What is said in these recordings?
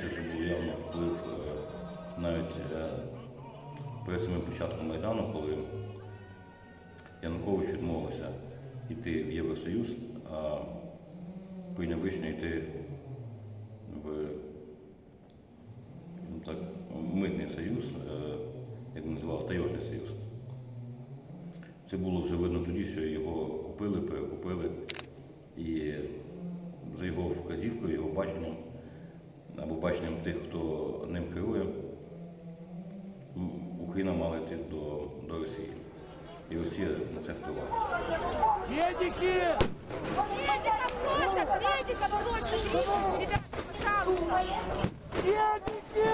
це вже був явно вплив е, навіть е, перед самим початком Майдану, коли Янукович відмовився йти в Євросоюз, а прийняв рішення йти в ну, так, митний союз, е, як називав, Таєжний союз. Це було вже видно тоді, що його купили, перекупили, і за його вказівкою, його баченням або баченням тих, хто ним керує, Україна мала йти до, до Росії. І Росія на це впливає. Медики! Медиков просят! Медиков просят! Ребята, пожалуйста! Медики!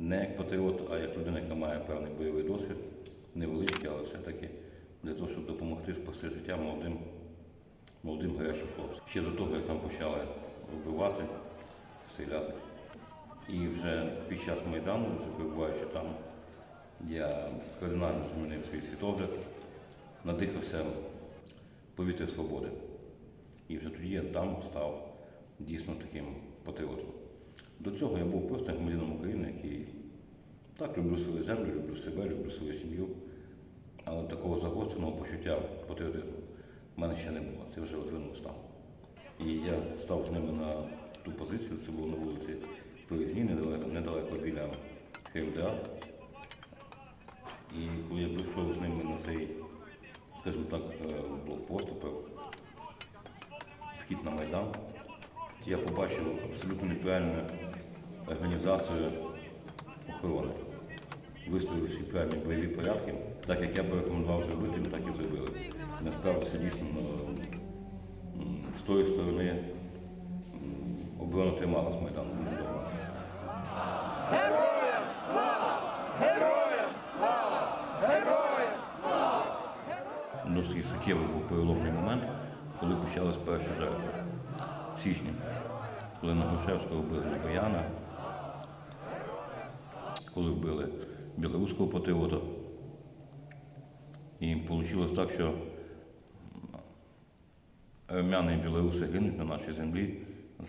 Не як патріот, а як людина, яка має певний бойовий досвід, невеличкий, але все-таки для того, щоб допомогти спасти життя молодим, молодим гарячим хлопцям. Ще до того, як там почали вбивати, стріляти. І вже під час Майдану, вже перебуваючи там, я кардинально змінив свій світогляд, надихався повітря свободи. І вже тоді я там став дійсно таким патріотом. До цього я був просто громадянином України, який так люблю свою землю, люблю себе, люблю свою сім'ю. Але такого загостреного почуття патріотизму в мене ще не було. Це вже розвинув став. І я став з ними на ту позицію, це було на вулиці Перезній, недалеко, недалеко біля ХМДА. І коли я прийшов з ними на цей, скажімо так, е, блокпост, вхід на Майдан, я побачив абсолютно неправильну організацію охорони. Виставив всі правильні бойові порядки, так як я би рекомендував зробити, ми так і зробили. Насправді це дійсно ну, з тої сторони оборона трималась Майдану дуже добре. Досить суттєвий був переломний момент, коли почались перші жертви. В січні, коли на Грушевського вбили Микояна, коли вбили білоруського патріота. І вийшло так, що армяни і білоруси гинуть на нашій землі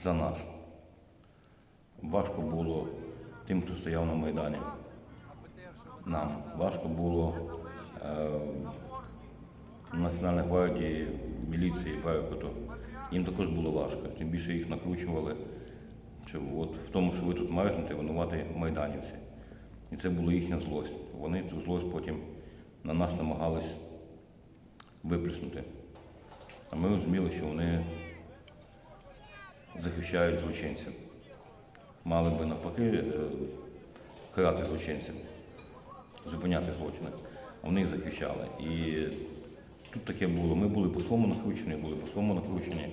за нас. Важко було тим, хто стояв на Майдані. Нам важко було е, Національної гвардії, міліції, Беркуту. Їм також було важко. Тим більше їх накручували, що от в тому, що ви тут мерзнете, винувати майданівці. І це була їхня злость. Вони цю злость потім на нас намагались виплеснути. А ми розуміли, що вони захищають злочинців. Мали би навпаки е, карати злочинців, зупиняти злочини. А вони їх захищали. І тут таке було. Ми були по-своєму накручені, були по-своєму накручені.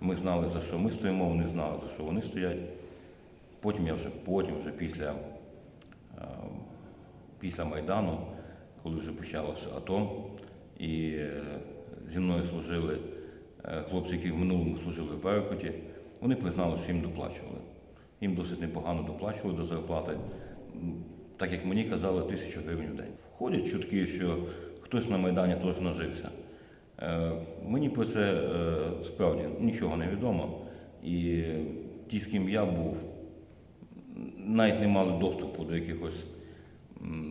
Ми знали, за що ми стоїмо, вони знали, за що вони стоять. Потім я вже потім, вже після, після Майдану, коли вже почалося АТО, і е, зі мною служили е, хлопці, які в минулому служили в Беркуті, вони признали, що їм доплачували. Їм досить непогано доплачували до зарплати. Так як мені казали, тисячу гривень в день. Входять чутки, що хтось на Майдані теж нажився. Е, Мені про це справді нічого не відомо. І ті, з ким я був, навіть не мали доступу до якихось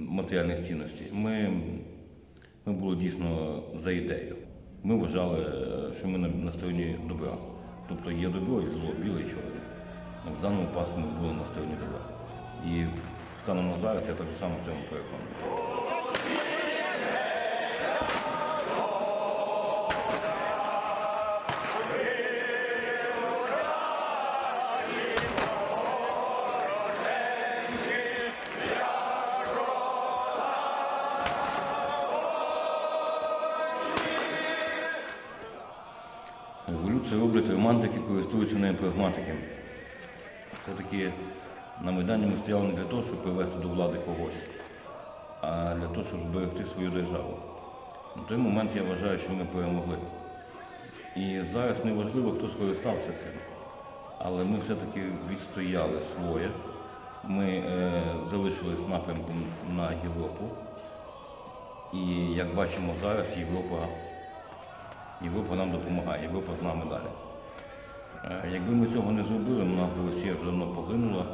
матеріальних цінностей. Ми, ми були дійсно за ідею. Ми вважали, е, що ми на, стороні добра. Тобто є добро і зло, біле і чорне. В даному випадку ми були на стороні добра. І станом на зараз я так само в цьому переконаний. Майдані не для того, щоб привести до влади когось, а для того, щоб зберегти свою державу. На той момент я вважаю, що ми перемогли. І зараз не важливо, хто скористався цим. але ми все-таки відстояли своє. Ми е, залишились напрямком на Європу. І як бачимо зараз, Європа, Європа нам допомагає, Європа з нами далі. Е, Якби ми цього не зробили, нас би Росія вже давно поглинула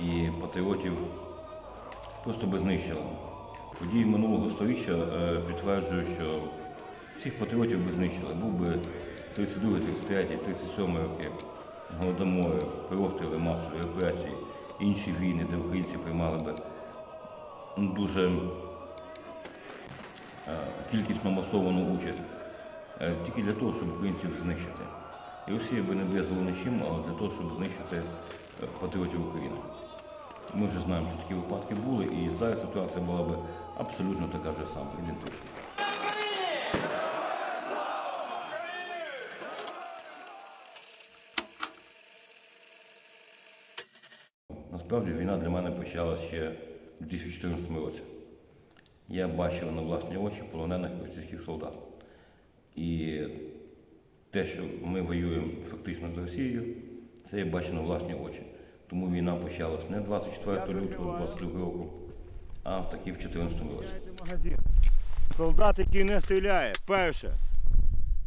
і патріотів просто би знищила. Події минулого століття е, підтверджують, що всіх патріотів би знищили. Був би 32, 33, 37 роки, голодомори, перестріли, масові репресії, інші війни, де українці приймали би ну, дуже е, кількісно масовану участь е, тільки для того, щоб українців знищити. І Росія би не в'язала нічим, але для того, щоб знищити патріотів України. Ми вже знаємо, що такі випадки були, і зараз ситуація була б абсолютно така ж сама, ідентична. Насправді війна для мене почалася ще у 2014 році. Я бачив на власні очі полонених російських солдат. І те, що ми воюємо фактично з Росією, це я бачив на власні очі. Тому війна почалась не 24 лютого 22 року, а таки в 2014 році. Солдат, який не стріляє. Перше.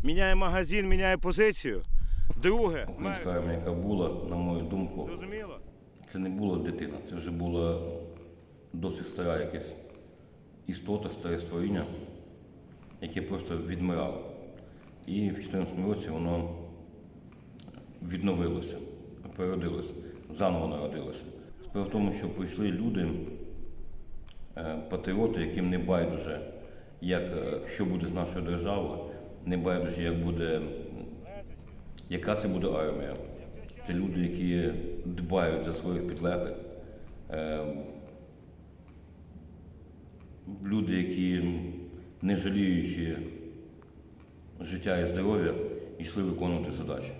Міняє магазин, міняє позицію. Друге. Українська армія, яка була, на мою думку, це не була дитина, це вже була досить стара якась істота, старе створіння, яке просто відмирало. І в 2014 році воно відновилося, переродилося, заново народилося. Справа в тому, що прийшли люди, е, патріоти, яким не байдуже, як, е, що буде з нашою державою, не байдуже, як буде, яка це буде армія. Це люди, які дбають за своїх підлеглих. Е, Люди, які, не жаліючи життя і здоров'я, йшли виконувати задачі.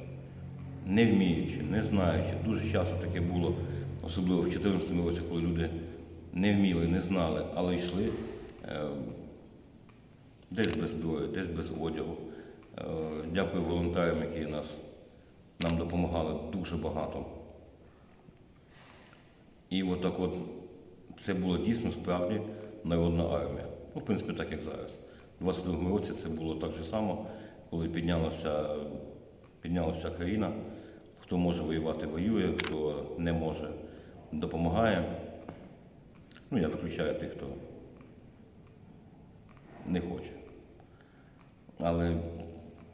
Не вміючи, не знаючи. Дуже часто таке було, особливо в 2014 році, коли люди не вміли, не знали, але йшли е, десь без зброї, десь без одягу. Е, Дякую волонтерам, які нас, нам допомагали дуже багато. І от так от це було дійсно справді народна армія. Ну, в принципі, так як зараз. У 22 році це було так же само, коли піднялася, піднялася країна. Хто може воювати, воює, хто не може, допомагає. Ну, я включаю тих, хто не хоче. Але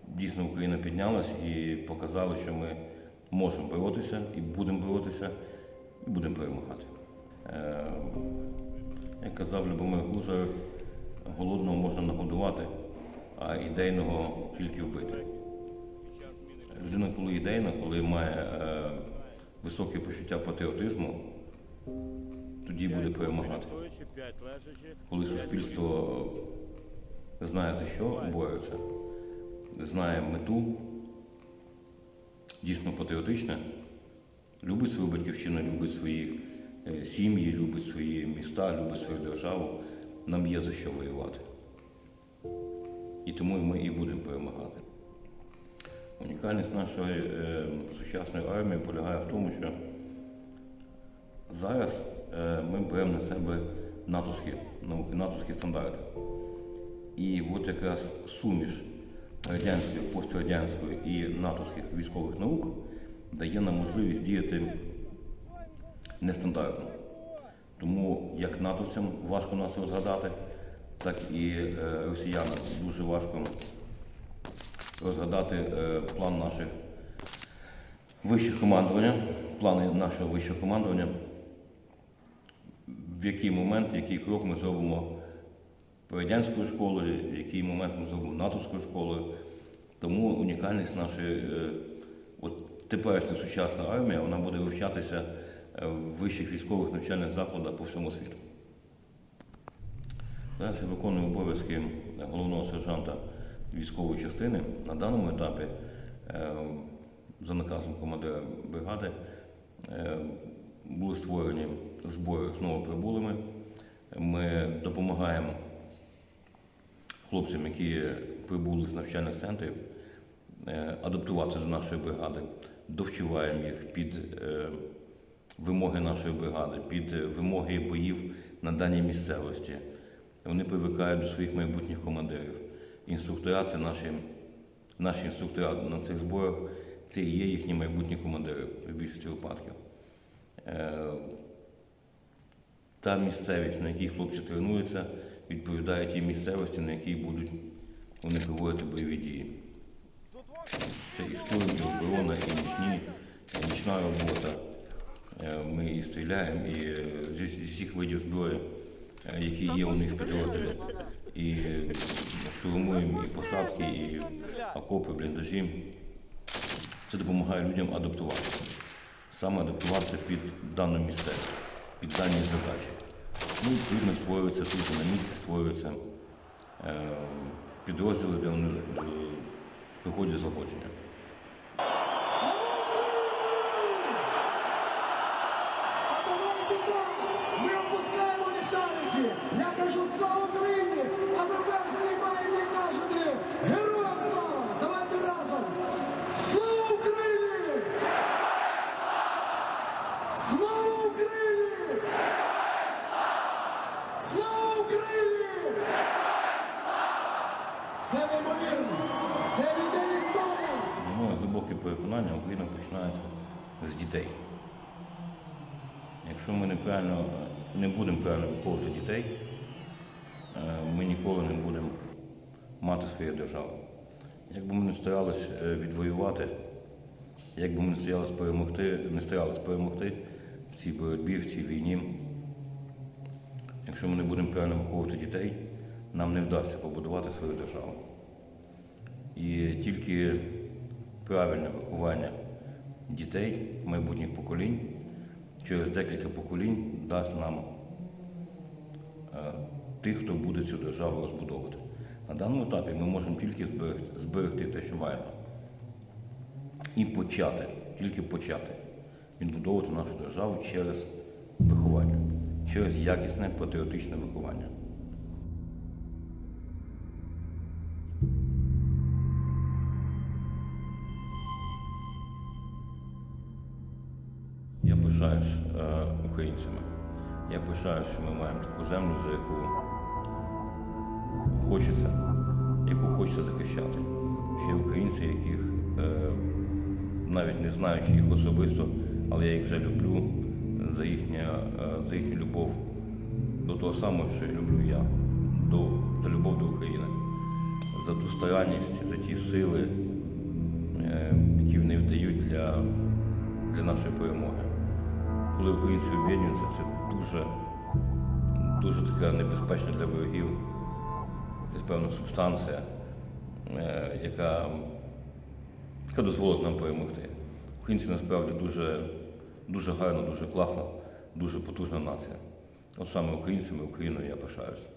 дійсно Україна піднялась і показала, що ми можемо боротися і будемо боротися, і будемо перемагати. Е, Як казав Любомир Гузар, голодного можна нагодувати, а ідейного тільки вбити. Людина, коли ідейна, коли має е, високе почуття патріотизму, тоді буде перемагати. Коли суспільство знає за що бореться, знає мету, дійсно патріотичне, любить свою батьківщину, любить свої е, сім'ї, любить свої міста, любить свою державу, нам є за що воювати. І тому ми і будемо перемагати. Унікальність нашої е, сучасної армії полягає в тому, що зараз е, ми беремо на себе натовські науки, натовські стандарти. І от якраз суміш радянської, пострадянської і натовських військових наук дає нам можливість діяти нестандартно. Тому як натовцям важко нас розгадати, так і е, росіянам дуже важко розгадати е, план наших вищих командування, плани нашого вищого командування, в який момент, який крок ми зробимо радянською школою, в який момент ми зробимо натовською школою. Тому унікальність нашої е, от теперішня сучасна армія вона буде вивчатися е, в вищих військових навчальних закладах по всьому світу. Зараз я виконую обов'язки головного сержанта військової частини. На даному етапі, е, за наказом командира бригади, е, були створені збори з новоприбулими. Ми допомагаємо хлопцям, які прибули з навчальних центрів, е, адаптуватися до нашої бригади. довчуваємо їх під вимоги нашої бригади, під вимоги боїв на даній місцевості. Вони привикають до своїх майбутніх командирів. Інструктора це наші, наші інструктора на цих зборах, це і є їхні майбутні командири в більшості випадків. Е, та місцевість, на якій хлопці тренуються, відповідає тій місцевості, на якій будуть вони проводити бойові дії. Це і штурм, і оборона, і нічні, і нічна робота. Е, Ми і стріляємо, і е, зі всіх видів зброї, які є у них в підрозділі. І штурмуємо і посадки, і окопи, бліндажі. Це допомагає людям адаптуватися. Саме адаптуватися під дану місцевість, під дані задачі. Ну, відповідно, створюються тут на місці, створюються е, підрозділи, де вони е, проходять злагодження. А давайте так, ми опускаємо ліхтарики. Я кажу слава Україні, а ви знімаєте і кажете героям слава! Давайте разом! Слава Україні! Слава Україні! Слава Україні! Глибоке переконання, Україна починається з дітей. Якщо ми неправильно, не будемо правильно виховувати дітей, е, ми ніколи не будемо мати своєї держави. Як би ми не старалися е, відвоювати, як би ми не старалися перемогти, не старалися перемогти в цій боротьбі, в цій війні, якщо ми не будемо правильно виховувати дітей, нам не вдасться побудувати свою державу. І тільки правильне виховання дітей, майбутніх поколінь, через декілька поколінь дасть нам е, тих, хто буде цю державу розбудовувати. На даному етапі ми можемо тільки зберегти, зберегти те, що маємо. І почати, тільки почати відбудовувати нашу державу через виховання, через якісне патріотичне виховання. Я пишаюсь е, українцями. Я пишаюсь, що ми маємо таку землю, за яку хочеться, яку хочеться захищати. Ще українці, яких е, навіть не знаючи їх особисто, але я їх вже люблю за, їхнє, е, за їхню любов до того самого, що люблю я, до, за любов до України, за ту старанність, за ті сили, е, які вони вдають для, для нашої перемоги коли українці об'єднуються, це дуже, дуже така небезпечна для ворогів, якась певна субстанція, е, яка, яка дозволить нам перемогти. Українці насправді дуже, дуже гарна, дуже класна, дуже потужна нація. От саме українцями, Україною я пишаюся.